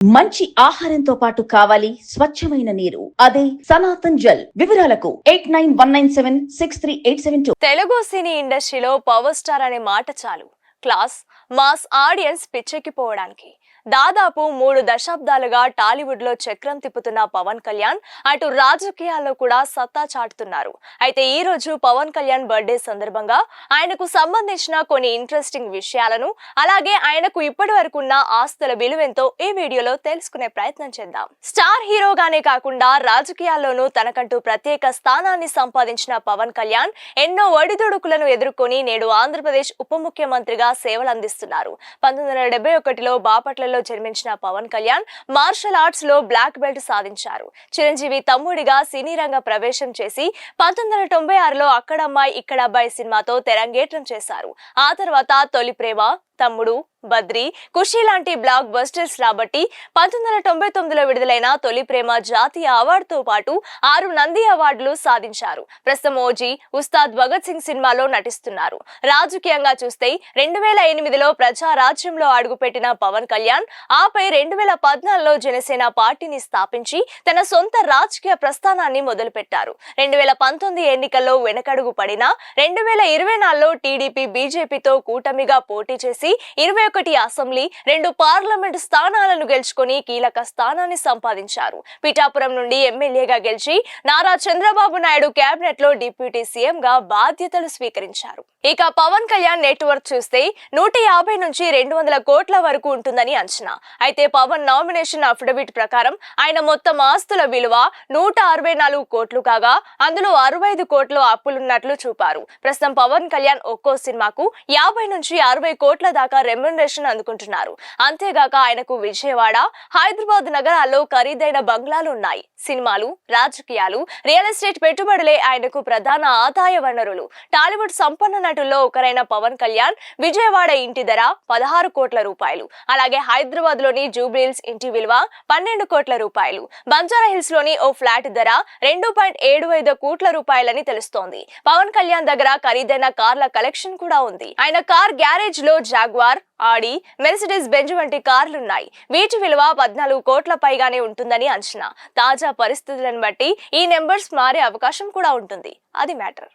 మంచి ఆహారంతో పాటు కావాలి స్వచ్ఛమైన నీరు. అదే సనాతన్ జల్. వివరాలకు eight nine one nine seven six three eight seven two. Telugu cine ఇండస్ట్రీలో పవర్ స్టార్ అనే మాట చాలు. క్లాస్ మాస్ ఆడియన్స్ పిచ్చెక్కిపోవడానికి. దాదాపు మూడు దశాబ్దాలుగా టాలీవుడ్లో చక్రం తిప్పుతున్న పవన్ కళ్యాణ్ అటు రాజకీయాల్లో కూడా సత్తా చాటుతున్నారు. అయితే ఈ రోజు పవన్ కళ్యాణ్ బర్త్డే సందర్భంగా ఆయనకు సంబంధించిన కొన్ని ఇంట్రెస్టింగ్ విషయాలను అలాగే ఆయనకు ఇప్పటి వరకున్న ఆస్తుల విలువెంతో ఈ వీడియోలో తెలుసుకునే ప్రయత్నం చేద్దాం. స్టార్ హీరోగానే కాకుండా రాజకీయాల్లోనూ తనకంటూ ప్రత్యేక స్థానాన్ని సంపాదించిన పవన్ కళ్యాణ్ ఎన్నో ఒడిదుడుకులను ఎదుర్కొని నేడు ఆంధ్రప్రదేశ్ ఉప ముఖ్యమంత్రిగా సేవలు అందిస్తున్నారు. పంతొమ్మిది వందల డెబ్బై ఒకటిలో బాపట్లలో జన్మించిన పవన్ కళ్యాణ్ మార్షల్ ఆర్ట్స్లో బ్లాక్ బెల్ట్ సాధించారు. చిరంజీవి తమ్ముడిగా సినీ రంగ ప్రవేశం చేసి పంతొమ్మిది వందల తొంభై ఆరులో అక్కడమ్మాయి ఇక్కడ అబ్బాయి సినిమాతో తెరంగేట్రం చేశారు. ఆ తర్వాత తొలి ప్రేమ తమ్ముడు బద్రి ఖుషి లాంటి బ్లాక్ బస్టర్స్ రాబట్టి పంతొమ్మిది వందల తొంభై తొమ్మిదిలో విడుదలైన తొలి ప్రేమ జాతీయ అవార్డుతో పాటు ఆరు నంది అవార్డులు సాధించారు. ప్రస్తుతం ఓజీ ఉస్తాద్ భగత్ సింగ్ సినిమాలో నటిస్తున్నారు. రాజకీయంగా చూస్తే రెండు వేల ఎనిమిదిలో ప్రజారాజ్యంలో అడుగుపెట్టిన పవన్ కళ్యాణ్ ఆపై రెండు వేల పద్నాలుగులో జనసేన పార్టీని స్థాపించి తన సొంత రాజకీయ ప్రస్థానాన్ని మొదలుపెట్టారు. రెండు వేల పంతొమ్మిది ఎన్నికల్లో వెనకడుగు పడినా రెండు వేల ఇరవై నాలుగులో టీడీపీ బీజేపీతో కూటమిగా పోటీ చేసి ఇరవై ఒకటి అసెంబ్లీ రెండు పార్లమెంట్ స్థానాలను గెలుచుకొని కీలక స్థానాన్ని సంపాదించారు. పిఠాపురం నుండి ఎమ్మెల్యేగా గెలిచి నారా చంద్రబాబు నాయుడు కేబినెట్లో డిప్యూటీ సీఎం గా బాధ్యతలు స్వీకరించారు. ఇక పవన్ కళ్యాణ్ నెట్వర్క్ చూస్తే నూట యాభై నుంచి రెండు వందల కోట్ల వరకు ఉంటుందని అంచనా. అయితే పవన్ నామినేషన్ అఫిడవిట్ ప్రకారం ఆయన మొత్తం ఆస్తుల విలువ నూట అరవై నాలుగు కోట్లు కాగా అందులో అరవై ఐదు కోట్లు అప్పులున్నట్లు చూపారు. ప్రస్తుతం పవన్ కళ్యాణ్ ఒక్కో సినిమాకు యాభై నుంచి అరవై కోట్ల దాకా రెమ్యునరేషన్ అందుకుంటున్నారు. అంతేగాక ఆయనకు విజయవాడ హైదరాబాద్ నగరాల్లో ఖరీదైన బంగ్లాలు ఉన్నాయి. సినిమాలు రాజకీయాలు రియల్ ఎస్టేట్ పెట్టుబడులే ఆయనకు ప్రధాన ఆదాయ వనరులు. టాలీవుడ్ సంపన్న నటుల్లో ఒకరైన పవన్ కళ్యాణ్ విజయవాడ ఇంటి ధర పదహారు కోట్ల రూపాయలు. అలాగే హైదరాబాద్లోని జూబ్లీల్స్ ఇంటి విలువ పన్నెండు కోట్ల రూపాయలు. బంజారాహిల్స్లోని ఓ ఫ్లాట్ ధర రెండు పాయింట్ ఏడు ఐదు కోట్ల రూపాయలని తెలుస్తోంది. పవన్ కళ్యాణ్ దగ్గర ఖరీదైన కార్ల కలెక్షన్ కూడా ఉంది. ఆయన కార్ గ్యారేజ్లో జాగ్వార్ ఆడి మెర్సిడెస్ బెంజ్ వంటి కార్లున్నాయి. వీటి విలువ పద్నాలుగు కోట్ల పైగానే ఉంటుందని అంచనా. తాజా పరిస్థితులను బట్టి ఈ నెంబర్స్ మారే అవకాశం కూడా ఉంటుంది. అది మ్యాటర్.